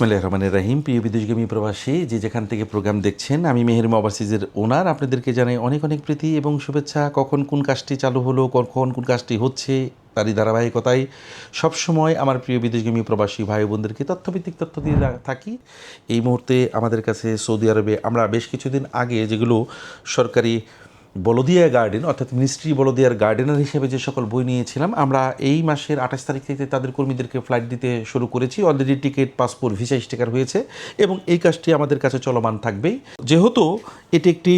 বিসমিল্লাহ রহমান রাহিম। প্রিয় বিদেশগামী প্রবাসী, যে যেখান থেকে প্রোগ্রাম দেখছেন, আমি মেহেরমা ওভারসিজের ওনার। আপনাদেরকে জানাই অনেক অনেক প্রীতি এবং শুভেচ্ছা। কখন কোন কাজটি চালু হলো, কখন কোন কাজটি হচ্ছে, তারই ধারাবাহিকতায় সবসময় আমার প্রিয় বিদেশগামী প্রবাসী ভাই বোনদেরকে তথ্যভিত্তিক তথ্য দিয়ে থাকি। এই মুহূর্তে আমাদের কাছে সৌদি আরবে আমরা বেশ কিছুদিন আগে যেগুলো সরকারি বলদিয়া গার্ডেন, অর্থাৎ মিনিস্ট্রি বলদিয়ার গার্ডেনার হিসেবে যে সকল বই নিয়েছিলাম, আমরা এই মাসের আঠাশ তারিখ থেকে তাদের কর্মীদেরকে ফ্লাইট দিতে শুরু করেছি। Already ticket passport visa sticker হয়েছে এবং এই কাজটি আমাদের কাছে চলমান থাকবেই। যেহেতু এটি একটি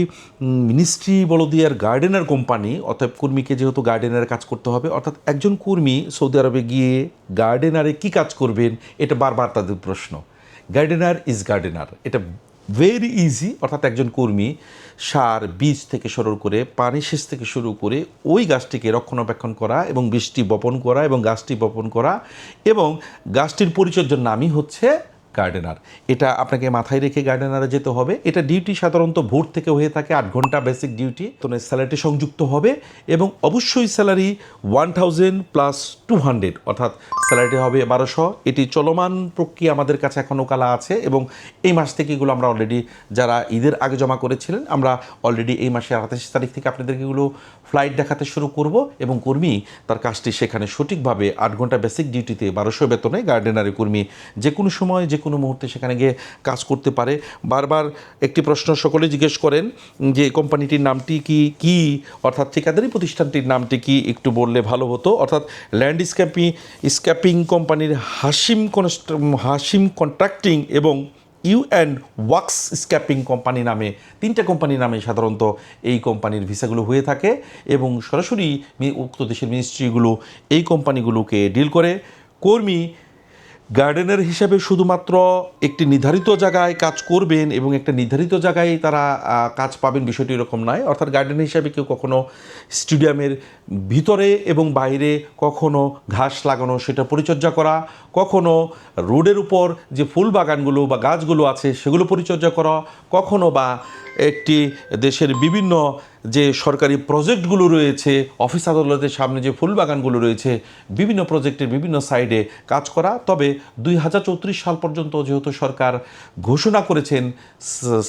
মিনিস্ট্রি বলদিয়ার গার্ডেনার কোম্পানি অর্থাৎ কর্মীকে যেহেতু গার্ডেনার কাজ করতে হবে, অর্থাৎ একজন কর্মী সৌদি আরবে গিয়ে গার্ডেনারে কি কাজ করবেন, এটা বারবার তাদের প্রশ্ন। গার্ডেনার ইজ গার্ডেনার এটা ভেরি ইজি অর্থাৎ একজন কর্মী সার, বীজ থেকে শুরু করে, পানি সেচ থেকে শুরু করে ওই গাছটিকে রক্ষণাবেক্ষণ করা এবং বৃষ্টি বপন করা এবং গাছটি বপন করা এবং গাছটির পরিচর্যার নামই হচ্ছে গার্ডেনার এটা আপনাকে মাথায় রেখে গার্ডেনারে যেতে হবে। এটা ডিউটি সাধারণত ভোর থেকে হয়ে থাকে আট ঘণ্টা বেসিক ডিউটি তো স্যালারিটি সংযুক্ত হবে এবং অবশ্যই salary one thousand plus two hundred অর্থাৎ স্যালারিটি হবে বারোশো। এটি চলমান প্রক্রিয়া আমাদের কাছে এখনও কালা আছে এবং এই মাস থেকে এগুলো আমরা অলরেডি যারা ঈদের আগে জমা করেছিলেন, আমরা অলরেডি এই মাসের আঠাশ তারিখ থেকে আপনাদেরকে এগুলো ফ্লাইট দেখাতে শুরু করব এবং কর্মী তার কাজটি সেখানে সঠিকভাবে আট ঘণ্টা বেসিক ডিউটিতে বারোশো বেতনে গার্ডেনারি কর্মী যে কোনো সময় যে কোনো মুহূর্তে সেখানে গিয়ে কাজ করতে পারে। বারবার একটি প্রশ্ন সকলে জিজ্ঞেস করেন যে, কোম্পানিটির নামটি কি কি? অর্থাৎ ঠিকাদারি প্রতিষ্ঠানটির নামটি কি? একটু বললে ভালো হতো। অর্থাৎ ল্যান্ড স্ক্যাপি স্ক্যাপিং কোম্পানির হাসিম হাসিম কন্ট্রাক্টিং এবং U and wax scrapping company নামে, তিনটা কোম্পানি নামে সাধারণত এই কোম্পানির ভিসাগুলো হয়ে থাকে এবং সরাসরি উক্ত দেশের মিনিস্ট্রিগুলো এই কোম্পানিগুলোকে ডিল করে। কর্মী গার্ডেনার হিসেবে শুধুমাত্র একটি নির্ধারিত জায়গায় কাজ করবেন এবং একটা নির্ধারিত জায়গায় তারা কাজ পাবেন বিষয়টি এরকম নয়। অর্থাৎ গার্ডেন হিসাবে কেউ কখনো স্টেডিয়ামের ভিতরে এবং বাইরে কখনো ঘাস লাগানো, সেটা পরিচর্যা করা, কখনো রোডের উপর যে ফুল বাগানগুলো বা গাছগুলো আছে সেগুলো পরিচর্যা করা, কখনো বা একটি দেশের বিভিন্ন যে সরকারি প্রজেক্টগুলো রয়েছে, অফিস আদালতের সামনে যে ফুলবাগানগুলো রয়েছে, বিভিন্ন প্রজেক্টের বিভিন্ন সাইডে কাজ করা। তবে দুই হাজার চৌত্রিশ সাল পর্যন্ত যেহেতু সরকার ঘোষণা করেছেন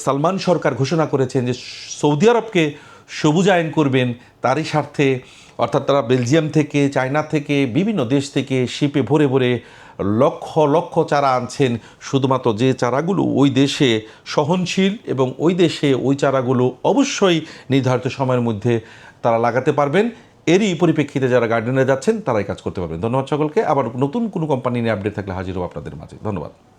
সালমান সরকার ঘোষণা করেছেন যে সৌদি আরবকে সবুজায়ন করবেন, তারই স্বার্থে, অর্থাৎ তারা বেলজিয়াম থেকে, চায়না থেকে, বিভিন্ন দেশ থেকে শিপে ভরে ভরে লক্ষ লক্ষ চারা আনছেন। শুধুমাত্র যে চারাগুলো ওই দেশে সহনশীল এবং ওই দেশে ওই চারাগুলো অবশ্যই নির্ধারিত সময়ের মধ্যে তারা লাগাতে পারবেন। এরই পরিপ্রেক্ষিতে যারা গার্ডেনে যাচ্ছেন, তারাই কাজ করতে পারবেন। ধন্যবাদ সকলকে। আবার নতুন কোনো কোম্পানি নিয়ে আপডেট থাকলে হাজির হব আপনাদের মাঝে। ধন্যবাদ।